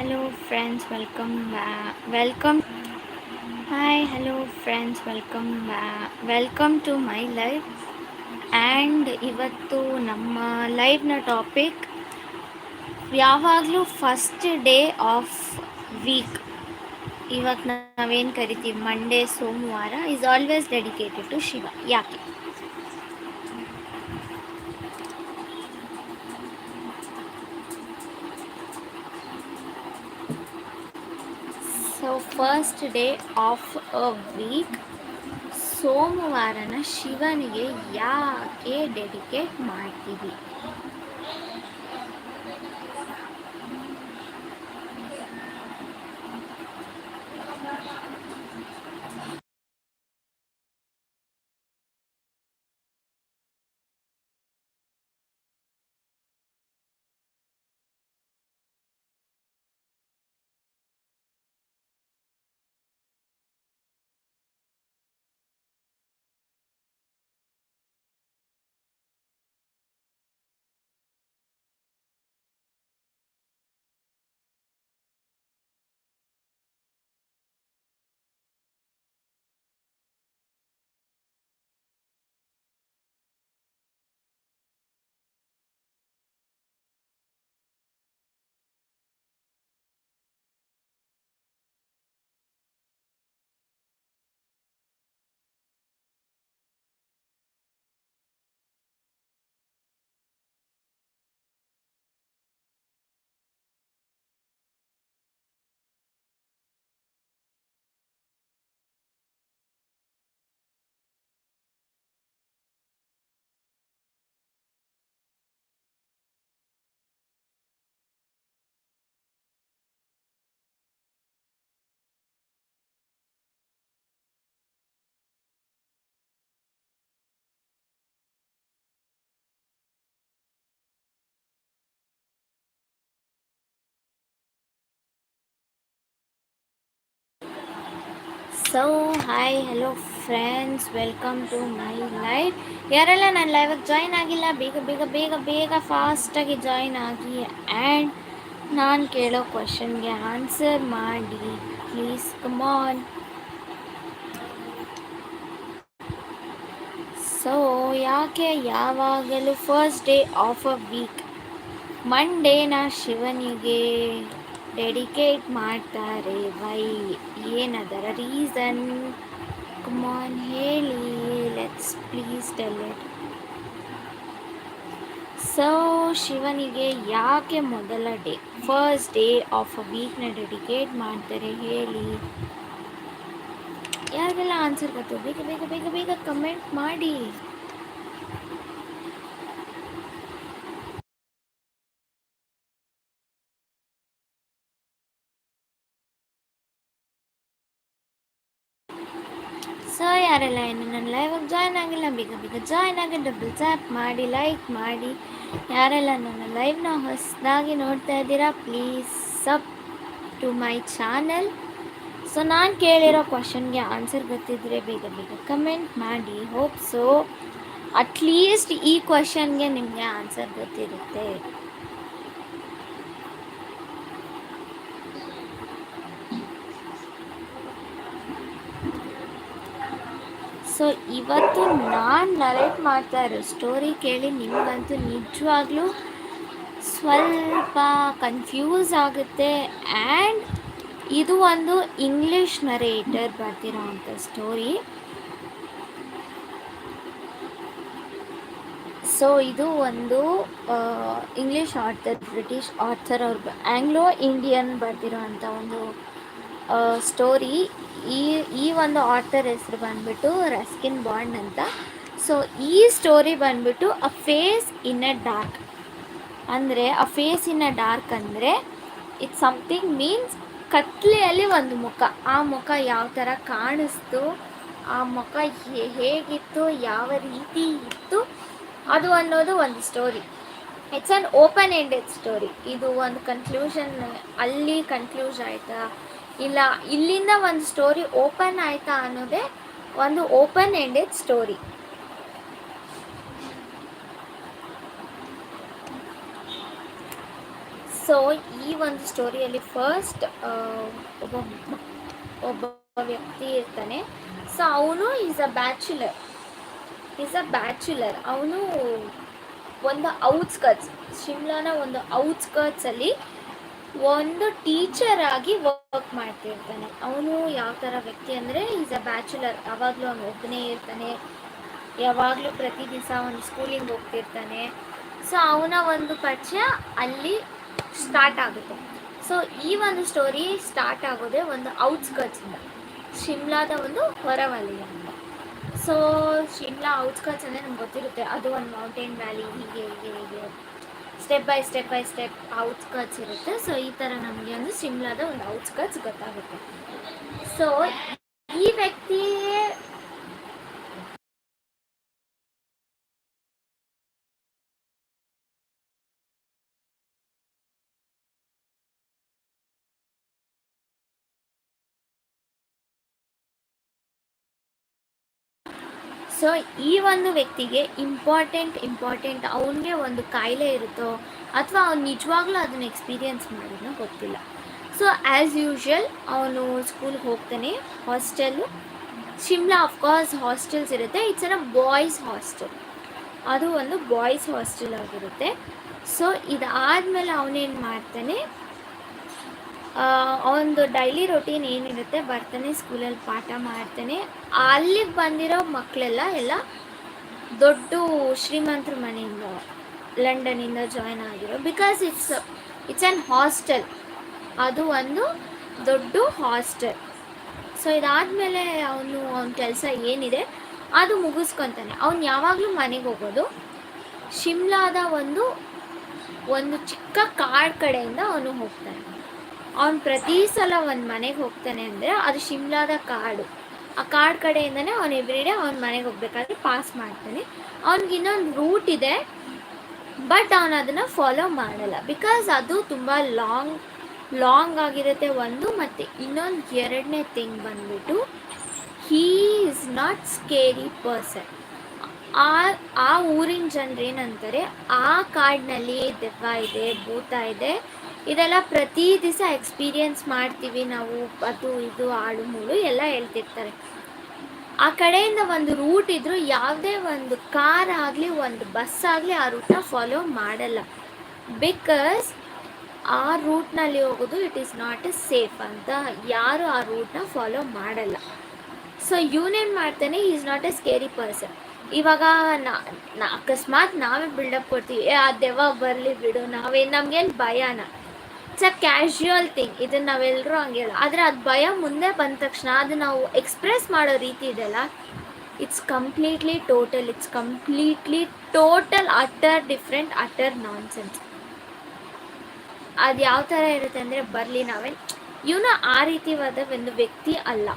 Hello friends welcome welcome hi hello friends welcome welcome to my life and ಇವತ್ತು ನಮ್ಮ ಲೈಫ್ನ topic ಯಾವಾಗಲೂ first day of week ಇವತ್ತು ನಾವೇನು ಕರಿತೀವಿ? ಮಂಡೇ ಸೋಮವಾರ is always dedicated to Shiva ಯಾಕೆ? First day of a week ಸೋಮವಾರನ ಶಿವನಿಗೆ ಯಾಕೆ ಡೆಡಿಕೇಟ್ ಮಾಡ್ತೀವಿ? So hi hello friends welcome to my live ಯಾರೆಲ್ಲ ನನ್ನ ಲೈವಾಗಿ ಜಾಯ್ನ್ ಆಗಿಲ್ಲ, ಬೇಗ ಬೇಗ ಬೇಗ ಬೇಗ ಫಾಸ್ಟಾಗಿ ಜಾಯ್ನ್ ಆಗಿ ಆ್ಯಂಡ್ ನಾನು ಕೇಳೋ ಕ್ವಶನ್ಗೆ ಆನ್ಸರ್ ಮಾಡಿ. ಪ್ಲೀಸ್ ಕಮಾನ್ ಸೊ ಯಾಕೆ ಯಾವಾಗಲೂ first day of a week ಮಂಡೇನ ಶಿವನಿಗೆ. ಡೆಡಿಕೇಟ್ ಮಾಡ್ತಾರೆ. ವೈ ಏನದರ ರೀಸನ್ ಕುಮಾನ್ ಹೇಳಿ. Let's please tell it so ಶಿವನಿಗೆ ಯಾಕೆ ಮೊದಲ day first day of a ವೀಕ್ನ dedicate ಮಾಡ್ತಾರೆ ಹೇಳಿ? ಯಾರಿಗೆಲ್ಲ ಆನ್ಸರ್ ಗೊತ್ತು? ಬೇಗ ಬೇಗ ಬೇಗ ಬೇಗ ಕಮೆಂಟ್ ಮಾಡಿ ಸೊ ಯಾರೆಲ್ಲ ಇನ್ನು ನನ್ನ ಲೈವಾಗ ಜಾಯ್ನ್ ಆಗಿಲ್ಲ. ಬೇಗ ಬೇಗ ಜಾಯ್ನ್ ಆಗಿ ಡಬಲ್ ಟ್ಯಾಪ್ ಮಾಡಿ ಲೈಕ್ ಮಾಡಿ. ಯಾರೆಲ್ಲ ನನ್ನ ಲೈವ್ನ ಹೊಸದಾಗಿ ನೋಡ್ತಾ ಇದ್ದೀರಾ please sub to my channel so ನಾನು ಕೇಳಿರೋ ಕ್ವಶನ್ಗೆ ಆನ್ಸರ್ ಗೊತ್ತಿದ್ದರೆ ಬೇಗ ಬೇಗ ಕಮೆಂಟ್ ಮಾಡಿ. ಹೋಪ್ ಸೊ ಅಟ್ಲೀಸ್ಟ್ ಈ ಕ್ವಶನ್ಗೆ ನಿಮಗೆ ಆನ್ಸರ್ ಗೊತ್ತಿರುತ್ತೆ. ಸೊ ಇವತ್ತು ನಾನು ನರೇಟ್ ಮಾಡ್ತಾ ಇರೋ ಸ್ಟೋರಿ ಕೇಳಿ ನಿಮಗಂತೂ ನಿಜವಾಗ್ಲೂ ಸ್ವಲ್ಪ ಕನ್ಫ್ಯೂಸ್ ಆಗುತ್ತೆ. ಆ್ಯಂಡ್ ಇದು ಒಂದು ಇಂಗ್ಲೀಷ್ ನರೇಟರ್ ಬರ್ತಿರೋ ಸ್ಟೋರಿ ಸೊ ಇದು ಒಂದು ಇಂಗ್ಲೀಷ್ ಆರ್ಥರ್ ಬ್ರಿಟಿಷ್ ಆರ್ಥರ್ ಅವ್ರ ಆಂಗ್ಲೋ ಇಂಡಿಯನ್ ಬರ್ತಿರೋ ಅಂಥ ಒಂದು ಸ್ಟೋರಿ ಈ ಈ ಒಂದು ಆರ್ಥರ್ ಹೆಸರು ಬಂದ್ಬಿಟ್ಟು ರಸ್ಕಿನ್ ಬಾಂಡ್ ಅಂತ. ಸೊ ಈ ಸ್ಟೋರಿ ಬಂದ್ಬಿಟ್ಟು a face in a dark ಅಂದರೆ a face in a dark ಅಂದರೆ ಇಟ್ ಸಮಥಿಂಗ್ ಮೀನ್ಸ್ ಕತ್ಲೆಯಲ್ಲಿ ಒಂದು ಮುಖ. ಆ ಮುಖ ಯಾವ ಥರ ಕಾಣಿಸ್ತು, ಆ ಮುಖ ಹೇಗಿತ್ತು, ಯಾವ ರೀತಿ ಇತ್ತು, ಅದು ಅನ್ನೋದು ಒಂದು story it's an open ended story ಇದು ಒಂದು ಕನ್ಕ್ಲೂಷನ್ ಅಲ್ಲಿ ಕನ್ಕ್ಲೂಸ್ ಆಯಿತಾ? ಇಲ್ಲ, ಇಲ್ಲಿಂದ ಒಂದು ಸ್ಟೋರಿ ಓಪನ್ ಆಯಿತಾ ಅನ್ನೋದೇ ಒಂದು ಓಪನ್ ಎಂಡೆಡ್ ಸ್ಟೋರಿ ಸೊ ಈ ಒಂದು ಸ್ಟೋರಿಯಲ್ಲಿ ಫಸ್ಟ್ ಒಬ್ಬ ಒಬ್ಬ ವ್ಯಕ್ತಿ ಇರ್ತಾನೆ. ಸೊ ಅವನು is a bachelor is a bachelor ಅವನು ಒಂದು ಔಟ್ಸ್ಕರ್ಟ್ಸ್ ಶಿಮ್ಲಾನ ಒಂದು ಔಟ್ಸ್ಕಟ್ಸಲ್ಲಿ ಒಂದು ಟೀಚರ್ ಆಗಿ ವರ್ಕ್ ಮಾಡ್ತಿರ್ತಾನೆ ಅವನು ಯಾವ ಥರ ವ್ಯಕ್ತಿ ಅಂದರೆ ಈಸ್ ಅ ಬ್ಯಾಚುಲರ್ ಯಾವಾಗಲೂ ಅವನು ಒಬ್ಬನೇ ಇರ್ತಾನೆ. ಯಾವಾಗಲೂ ಪ್ರತಿ ದಿವಸ ಅವನು ಸ್ಕೂಲಿಂಗ್ ಹೋಗ್ತಿರ್ತಾನೆ. ಸೊ ಅವನ ಒಂದು ಪರಿಚಯ ಅಲ್ಲಿ ಸ್ಟಾರ್ಟ್ ಆಗುತ್ತೆ. ಸೊ ಈ ಒಂದು ಸ್ಟೋರಿ ಸ್ಟಾರ್ಟ್ ಆಗೋದೇ ಒಂದು ಔಟ್ಸ್ಕಟ್ಸಿಂದ ಶಿಮ್ಲಾದ ಒಂದು ಹೊರವಲಯ ಸೊ ಶಿಮ್ಲಾ ಔಟ್ಸ್ಕಟ್ಸ್ ಅಂದರೆ ನಮ್ಗೆ ಗೊತ್ತಿರುತ್ತೆ. ಅದು ಒಂದು ಮೌಂಟೇನ್ ವ್ಯಾಲಿ ಹೀಗೆ ಹೀಗೆ ಹೀಗೆ. Step by step by step outskirts ಇರುತ್ತೆ. ಸೊ ಈ ಥರ ನಮಗೆ ಒಂದು ಸಿಮ್ಲಾದ ಒಂದು ಔಟ್ಸ್ಕಟ್ಸ್ ಗೊತ್ತಾಗುತ್ತೆ. ಸೊ ಈ ವ್ಯಕ್ತಿ ಸೊ ಈ ಒಂದು ವ್ಯಕ್ತಿಗೆ ಇಂಪಾರ್ಟೆಂಟ್ ಇಂಪಾರ್ಟೆಂಟ್ ಅವನಿಗೆ ಒಂದು ಕಾಯಿಲೆ ಇರುತ್ತೋ ಅಥವಾ ಅವ್ನು ನಿಜವಾಗ್ಲೂ ಅದನ್ನು ಎಕ್ಸ್ಪೀರಿಯನ್ಸ್ ಮಾಡಿದ್ನೋ ಗೊತ್ತಿಲ್ಲ. ಸೊ ಆ್ಯಸ್ ಯೂಶ್ವಲ್ ಅವನು ಸ್ಕೂಲ್ಗೆ ಹೋಗ್ತಾನೆ hostel Shimla of course hostels ಇರುತ್ತೆ. ಇಟ್ಸ್ ಅ ಬಾಯ್ಸ್ ಹಾಸ್ಟೆಲ್ ಅದು ಒಂದು ಬಾಯ್ಸ್ ಹಾಸ್ಟೆಲ್ ಆಗಿರುತ್ತೆ. ಸೊ ಇದಾದಮೇಲೆ ಅವನೇನು ಮಾಡ್ತಾನೆ? ಅವನದು ಡೈಲಿ ರೊಟೀನ್ ಏನಿರುತ್ತೆ, ಬರ್ತಾನೆ ಸ್ಕೂಲಲ್ಲಿ ಪಾಠ ಮಾಡ್ತಾನೆ. ಅಲ್ಲಿಗೆ ಬಂದಿರೋ ಮಕ್ಕಳೆಲ್ಲ ಎಲ್ಲ ದೊಡ್ಡ ಶ್ರೀಮಂತರ ಮನೆಯಿಂದ ಲಂಡನಿಂದ ಜಾಯ್ನ್ ಆಗಿರೋ because it's it's an hostel ಅದು ಒಂದು ದೊಡ್ಡ ಹಾಸ್ಟೆಲ್ ಸೊ ಇದಾದಮೇಲೆ ಅವನು, ಅವನ ಕೆಲಸ ಏನಿದೆ, ಅದು ಮುಗಿಸ್ಕೊತಾನೆ. ಅವ್ನು ಯಾವಾಗಲೂ ಮನೆಗೆ ಹೋಗೋದು. ಶಿಮ್ಲಾದ ಒಂದು ಒಂದು ಚಿಕ್ಕ ಕಾಡು ಕಡೆಯಿಂದ ಅವನು ಹೋಗ್ತಾನೆ. ಅವ್ನು ಪ್ರತಿ ಸಲ ಒಂದು ಮನೆಗೆ ಹೋಗ್ತಾನೆ ಅಂದರೆ ಅದು ಶಿಮ್ಲಾದ ಕಾಡು. ಆ ಕಾಡು ಕಡೆಯಿಂದನೇ ಅವ್ನು ಎವ್ರಿಡೇ ಅವ್ನ ಮನೆಗೆ ಹೋಗ್ಬೇಕಾದ್ರೆ ಪಾಸ್ ಮಾಡ್ತಾನೆ. ಅವ್ನಿಗೆ ಇನ್ನೊಂದು ರೂಟ್ ಇದೆ ಬಟ್ ಅವನು ಅದನ್ನು ಫಾಲೋ ಮಾಡಲ್ಲ. ಬಿಕಾಸ್ ಅದು ತುಂಬ ಲಾಂಗ್ ಲಾಂಗ್ ಆಗಿರುತ್ತೆ ಒಂದು, ಮತ್ತು ಇನ್ನೊಂದು ಎರಡನೇ ಥಿಂಗ್ ಬಂದ್ಬಿಟ್ಟು he is not scary person ಆ ಆ ಊರಿನ ಜನರೇನಂತಾರೆ ಆ ಕಾಡಿನಲ್ಲಿ ದೆವ್ವ ಇದೆ, ಭೂತ ಇದೆ ಇದೆಲ್ಲ ಪ್ರತಿ ದಿವಸ ಎಕ್ಸ್ಪೀರಿಯನ್ಸ್ ಮಾಡ್ತೀವಿ ನಾವು, ಅದು, ಇದು ಹಾಡು ಮೂಳು ಎಲ್ಲ ಹೇಳ್ತಿರ್ತಾರೆ. ಆ ಕಡೆಯಿಂದ ಒಂದು ರೂಟ್ ಇದ್ದರೂ ಯಾವುದೇ ಒಂದು ಕಾರ್ ಆಗಲಿ, ಒಂದು ಬಸ್ ಆಗಲಿ ಆ ರೂಟ್ನ ಫಾಲೋ ಮಾಡಲ್ಲ. ಬಿಕಾಸ್ ಆ ರೂಟ್ನಲ್ಲಿ ಹೋಗೋದು it is not a safe ಅಂತ ಯಾರು ಆ ರೂಟ್ನ ಫಾಲೋ ಮಾಡಲ್ಲ. ಸೊ ಇವನೇನು ಮಾಡ್ತಾನೆ is not a scary person ಇವಾಗ ನಾ ಅಕಸ್ಮಾತ್ ನಾವೇ ಬಿಲ್ಡಪ್ ಕೊಡ್ತೀವಿ ಆ ದೆವ್ವ ಬರಲಿ ಬಿಡು ನಾವೇನು ನಮ್ಗೇನು ಭಯನ? ಇಟ್ಸ್ ಅ ಕ್ಯಾಶುಯಲ್ ಥಿಂಗ್ ಇದನ್ನ ನಾವೆಲ್ಲರೂ ಹಂಗೆ ಆದ್ರೆ ಆದರೆ ಅದು ಭಯ ಮುಂದೆ ಬಂದ ತಕ್ಷಣ ಅದು ನಾವು ಎಕ್ಸ್ಪ್ರೆಸ್ ಮಾಡೋ ರೀತಿ ಇದೆಯಲ್ಲ it's completely total it's completely total utter different utter nonsense ಅದು ಯಾವ ಥರ ಇರುತ್ತೆ ಅಂದರೆ ಬರಲಿ ನಾವೇ ಇವನು ಆ ರೀತಿಯಾದ ಒಂದು ವ್ಯಕ್ತಿ ಅಲ್ಲ.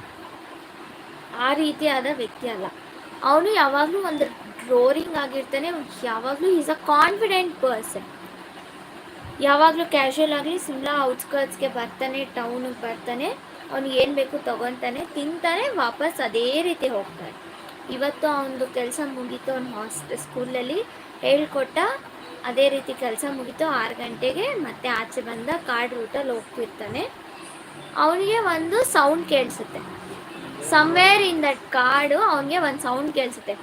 ಆ ರೀತಿಯಾದ ವ್ಯಕ್ತಿ ಅಲ್ಲ. ಅವನು ಯಾವಾಗಲೂ ಒಂದು ರೋರಿಂಗ್ ಆಗಿರ್ತಾನೆ, ಯಾವಾಗಲೂ ಈಸ್ ಅ ಕಾನ್ಫಿಡೆಂಟ್ ಪರ್ಸನ್ ಯಾವಾಗಲೂ ಕ್ಯಾಶುವಲ್ ಆಗಲಿ ಸಿಮ್ಲಾ ಔಟ್ಸ್ಕರ್ಟ್ಸ್ಗೆ ಬರ್ತಾನೆ ಟೌನಿಗೆ ಬರ್ತಾನೆ ಅವ್ನಿಗೆ ಏನು ಬೇಕು ತೊಗೊತಾನೆ, ತಿಂತಾನೆ, ವಾಪಸ್ ಅದೇ ರೀತಿ ಹೋಗ್ತಾನೆ. ಇವತ್ತು ಅವನದು ಕೆಲಸ ಮುಗೀತು ಅವ್ನು ಹಾಸ್ಟ್ ಸ್ಕೂಲಲ್ಲಿ ಹೇಳ್ಕೊಟ್ಟ, ಅದೇ ರೀತಿ ಕೆಲಸ ಮುಗೀತು, ಆರು ಗಂಟೆಗೆ ಮತ್ತೆ ಆಚೆ ಬಂದ ಕಾರ್ಡ್ ರೂಟಲ್ಲಿ ಹೋಗ್ತಿರ್ತಾನೆ. ಅವನಿಗೆ ಒಂದು ಸೌಂಡ್ ಕೇಳಿಸುತ್ತೆ. ಸಮ್ವೇರ್ ಇನ್ ದಟ್ ಕಾಡು ಅವನಿಗೆ ಒಂದು ಸೌಂಡ್ ಕೇಳಿಸುತ್ತೆ.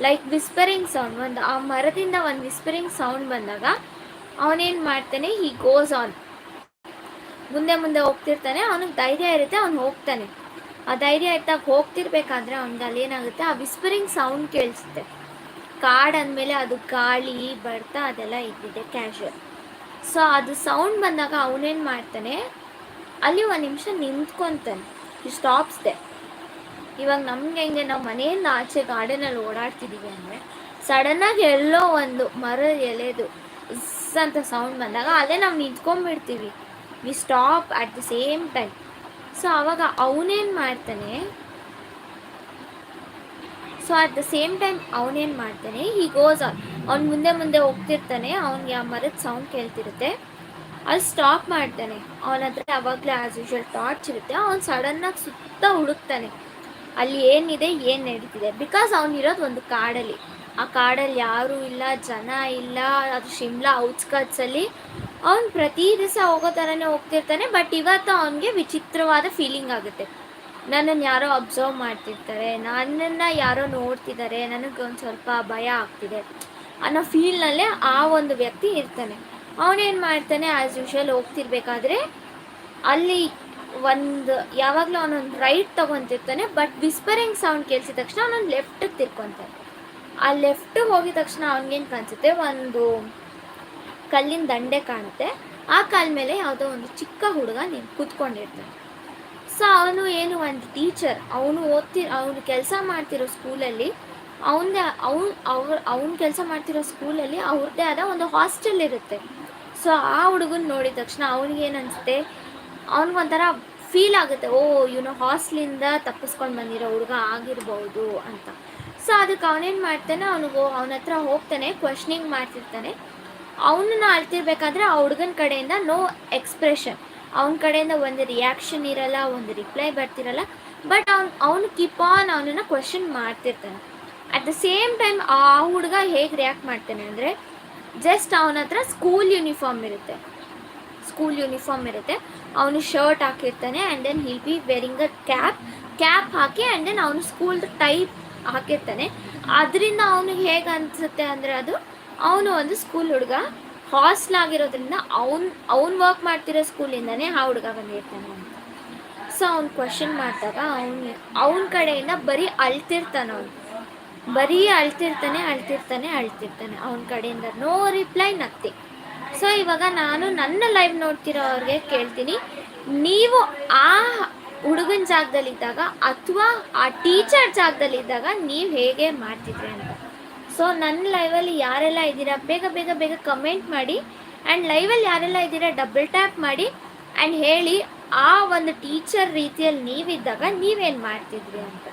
ಲೈಕ್ ವಿಸ್ಪರಿಂಗ್ ಸೌಂಡ್ ಒಂದು ಆ ಮರದಿಂದ ಒಂದು ವಿಸ್ಪರಿಂಗ್ ಸೌಂಡ್ ಬಂದಾಗ ಅವನೇನು ಮಾಡ್ತಾನೆ? ಹಿ ಗೋಸ್ ಆನ್ ಮುಂದೆ ಮುಂದೆ ಹೋಗ್ತಿರ್ತಾನೆ. ಅವನಿಗೆ ಧೈರ್ಯ ಇರುತ್ತೆ, ಅವ್ನು ಹೋಗ್ತಾನೆ. ಆ ಧೈರ್ಯ ಇಟ್ಟಾಗ ಹೋಗ್ತಿರ್ಬೇಕಾದ್ರೆ ಅವ್ನಿಗೆ ಅಲ್ಲಿ ಏನಾಗುತ್ತೆ? ಆ ವಿಸ್ಪರಿಂಗ್ ಸೌಂಡ್ ಕೇಳಿಸುತ್ತೆ. ಕಾಡ್ ಅಂದಮೇಲೆ ಅದು ಗಾಳಿ, ಬರ್ತಾ ಅದೆಲ್ಲ ಇದ್ದಿದೆ ಕ್ಯಾಶುವಲ್ ಸೊ ಅದು ಸೌಂಡ್ ಬಂದಾಗ ಅವನೇನು ಮಾಡ್ತಾನೆ? ಅಲ್ಲಿ ಒಂದು ನಿಮಿಷ ನಿಂತ್ಕೊತಾನೆ. ಸ್ಟಾಪ್ಸ್ ದೆ ಇವಾಗ ನಮ್ಗೆ ಹೆಂಗೆ ನಾವು ಮನೆಯಿಂದ ಆಚೆ ಗಾರ್ಡನಲ್ಲಿ ಓಡಾಡ್ತಿದ್ದೀವಿ ಅಂದರೆ ಸಡನ್ನಾಗಿ ಎಲ್ಲೋ ಒಂದು ಮರ ಎಲೆದು ಇಸ್ ಅಂತ ಸೌಂಡ್ ಬಂದಾಗ ಅದೇ ನಾವು ನಿಂತ್ಕೊಂಡ್ಬಿಡ್ತೀವಿ. We stop at the same time so ಆವಾಗ ಅವನೇನು ಮಾಡ್ತಾನೆ? So at the same time ಅವನೇನು ಮಾಡ್ತಾನೆ? ಈ ಗೋಸ್ ಆನ್ ಅವ್ನು ಮುಂದೆ ಮುಂದೆ ಹೋಗ್ತಿರ್ತಾನೆ. ಅವ್ನಿಗೆ ಆ ಮರದ ಸೌಂಡ್ ಕೇಳ್ತಿರುತ್ತೆ. ಅಲ್ಲಿ ಸ್ಟಾಪ್ ಮಾಡ್ತಾನೆ. ಅವನ ಹತ್ರ ಯಾವಾಗಲೇ ಆ್ಯಸ್ ಯೂಶ್ವಲ್ ಟಾರ್ಚ್ ಇರುತ್ತೆ. ಅವ್ನು ಸಡನ್ನಾಗಿ ಸುತ್ತ ಹುಡುಕ್ತಾನೆ. ಅಲ್ಲಿ ಏನಿದೆ, ಏನು ನಡೀತಿದೆ? ಬಿಕಾಸ್ ಅವನಿರೋದು ಒಂದು ಕಾಡಲ್ಲಿ. ಆ ಕಾಡಲ್ಲಿ ಯಾರೂ ಇಲ್ಲ, ಜನ ಇಲ್ಲ, ಅದು ಶಿಮ್ಲಾ ಔಟ್ಸ್ಕಟ್ಸಲ್ಲಿ ಅವ್ನು ಪ್ರತಿ ದಿವಸ ಹೋಗೋ ಥರನೇ ಹೋಗ್ತಿರ್ತಾನೆ ಬಟ್ ಇವತ್ತು ಅವನಿಗೆ ವಿಚಿತ್ರವಾದ ಫೀಲಿಂಗ್ ಆಗುತ್ತೆ. ನನ್ನನ್ನು ಯಾರೋ ಅಬ್ಸರ್ವ್ ಮಾಡ್ತಿರ್ತಾರೆ, ನನ್ನನ್ನು ಯಾರೋ ನೋಡ್ತಿದ್ದಾರೆ ನನಗೊಂದು ಸ್ವಲ್ಪ ಭಯ ಆಗ್ತಿದೆ ಅನ್ನೋ ಫೀಲ್ನಲ್ಲೇ ಆ ಒಂದು ವ್ಯಕ್ತಿ ಇರ್ತಾನೆ. ಅವನೇನು ಮಾಡ್ತಾನೆ ಆ್ಯಸ್ ಯೂಶಲ್ ಹೋಗ್ತಿರ್ಬೇಕಾದ್ರೆ ಅಲ್ಲಿ ಒಂದು, ಯಾವಾಗಲೂ ಅವನೊಂದು ರೈಟ್ ತೊಗೊತಿರ್ತಾನೆ ಬಟ್ ವಿಸ್ಪರಿಂಗ್ ಸೌಂಡ್ ಕೇಳಿಸಿದ ತಕ್ಷಣ ಅವನೊಂದು ಲೆಫ್ಟಿಗೆ ತಿರ್ಕೊತಾನೆ. ಆ ಲೆಫ್ಟ್ ಹೋಗಿದ ತಕ್ಷಣ ಅವನಿಗೇನು ಕಾಣಿಸುತ್ತೆ? ಒಂದು ಕಲ್ಲಿನ ದಂಡೆ ಕಾಣುತ್ತೆ. ಆ ಕಾಲ ಮೇಲೆ ಯಾವುದೋ ಒಂದು ಚಿಕ್ಕ ಹುಡುಗ ನೀನು ಕೂತ್ಕೊಂಡಿರ್ತಾನೆ. ಸೊ ಅವನು ಏನು ಒಂದು ಟೀಚರ್ ಅವನು ಓದ್ತಿ, ಅವನು ಕೆಲಸ ಮಾಡ್ತಿರೋ ಸ್ಕೂಲಲ್ಲಿ ಅವನದೇ, ಅವ್ನು, ಅವ್ರ, ಅವ್ನು ಕೆಲಸ ಮಾಡ್ತಿರೋ ಸ್ಕೂಲಲ್ಲಿ ಅವ್ರದ್ದೇ ಆದ ಒಂದು ಹಾಸ್ಟೆಲ್ ಇರುತ್ತೆ. ಸೊ ಆ ಹುಡುಗನ ನೋಡಿದ ತಕ್ಷಣ ಅವನಿಗೇನು ಅನಿಸುತ್ತೆ? ಅವ್ನಿಗೊಂಥರ ಫೀಲ್ ಆಗುತ್ತೆ. ಓ, ಇವನು ಹಾಸ್ಟ್ಲಿಂದ ತಪ್ಪಿಸ್ಕೊಂಡು ಬಂದಿರೋ ಹುಡುಗ ಆಗಿರ್ಬೋದು ಅಂತ. ಸೊ ಅದಕ್ಕೆ ಅವನೇನು ಮಾಡ್ತಾನೆ? ಅವನಿಗೆ ಅವನ ಹತ್ರ ಹೋಗ್ತಾನೆ ಕ್ವಶ್ನಿಂಗ್ ಮಾಡ್ತಿರ್ತಾನೆ. ಅವನನ್ನ ಅಳ್ತಿರ್ಬೇಕಾದ್ರೆ ಆ ಹುಡುಗನ ಕಡೆಯಿಂದ ನೋ ಎಕ್ಸ್ಪ್ರೆಷನ್ ಅವನ ಕಡೆಯಿಂದ ಒಂದು ರಿಯಾಕ್ಷನ್ ಇರಲ್ಲ, ಒಂದು ರಿಪ್ಲೈ ಬರ್ತಿರಲ್ಲ. ಬಟ್ ಅವ್ನು, ಅವನು ಕೀಪ್ ಆನ್ ಅವನನ್ನ ಕ್ವಶನ್ ಮಾಡ್ತಿರ್ತಾನೆ. ಅಟ್ ದ ಸೇಮ್ ಟೈಮ್ ಆ ಹುಡುಗ ಹೇಗೆ ರಿಯಾಕ್ಟ್ ಮಾಡ್ತಾನೆ ಅಂದರೆ ಜಸ್ಟ್ ಅವನ ಹತ್ರ ಸ್ಕೂಲ್ ಯೂನಿಫಾರ್ಮ್ ಇರುತ್ತೆ. ಸ್ಕೂಲ್ ಯೂನಿಫಾರ್ಮ್ ಇರುತ್ತೆ. ಅವನು shirt ಹಾಕಿರ್ತಾನೆ and then he'll be wearing a cap cap hockey and then ಅವನು ಸ್ಕೂಲ್ದು ಟೈಪ್ ಹಾಕಿರ್ತಾನೆ. ಅದರಿಂದ ಅವನಿಗೆ ಹೇಗೆ ಅನಿಸುತ್ತೆ ಅಂದರೆ ಅದು ಅವನು ಒಂದು ಸ್ಕೂಲ್ ಹುಡುಗ ಹಾಸ್ಟೆಲ್ ಆಗಿರೋದ್ರಿಂದ ಅವ್ನು ಅವ್ನು ವರ್ಕ್ ಮಾಡ್ತಿರೋ ಸ್ಕೂಲಿಂದನೇ ಆ ಹುಡುಗ ಬಂದಿರ್ತಾನೆ ಅಂತ. ಸೊ ಅವ್ನು ಕ್ವಶನ್ ಮಾಡಿದಾಗ ಅವನು, ಅವನ ಕಡೆಯಿಂದ ಬರೀ ಅಳ್ತಿರ್ತಾನೆ ಅವನು. ಬರೀ ಅಳ್ತಿರ್ತಾನೆ ಅಳ್ತಿರ್ತಾನೆ ಅಳ್ತಿರ್ತಾನೆ. ಅವನ ಕಡೆಯಿಂದ ನೋ ರಿಪ್ಲೈ ನತ್ತಿ ಸೊ ಇವಾಗ ನಾನು ನನ್ನ ಲೈವ್ ನೋಡ್ತಿರೋರಿಗೆ ಕೇಳ್ತೀನಿ. ನೀವು ಆ ಹುಡುಗನ ಜಾಗದಲ್ಲಿದ್ದಾಗ ಅಥವಾ ಆ ಟೀಚರ್ ಜಾಗದಲ್ಲಿದ್ದಾಗ ನೀವು ಹೇಗೆ ಮಾಡ್ತಿದ್ರಿ ಅಂತ. ಸೊ ನನ್ನ ಲೈವಲ್ಲಿ ಯಾರೆಲ್ಲ ಇದ್ದೀರಾ, ಬೇಗ ಬೇಗ ಬೇಗ ಕಮೆಂಟ್ ಮಾಡಿ ಆ್ಯಂಡ್ ಲೈವಲ್ಲಿ ಯಾರೆಲ್ಲ ಇದ್ದೀರಾ ಡಬಲ್ ಟ್ಯಾಪ್ ಮಾಡಿ ಆ್ಯಂಡ್ ಹೇಳಿ ಆ ಒಂದು ಟೀಚರ್ ರೀತಿಯಲ್ಲಿ ನೀವಿದ್ದಾಗ ನೀವೇನು ಮಾಡ್ತಿದ್ರಿ ಅಂತ.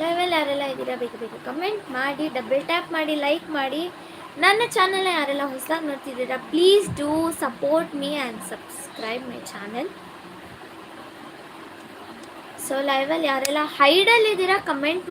ಲೈವಲ್ಲಿ ಯಾರೆಲ್ಲ ಇದ್ದೀರಾ, ಬೇಗ ಬೇಗ ಕಮೆಂಟ್ ಮಾಡಿ ಡಬಲ್ ಟ್ಯಾಪ್ ಮಾಡಿ ಲೈಕ್ ಮಾಡಿ. ನನ್ನ ಚಾನಲ್ನ ಯಾರೆಲ್ಲ ಹೊಸದಾಗಿ ನೋಡ್ತಿದ್ದೀರಾ please do support me and subscribe my channel so ಲೈವಲ್ಲಿ ಯಾರೆಲ್ಲ ಹೈಡಲ್ಲಿದ್ದೀರಾ ಕಮೆಂಟ್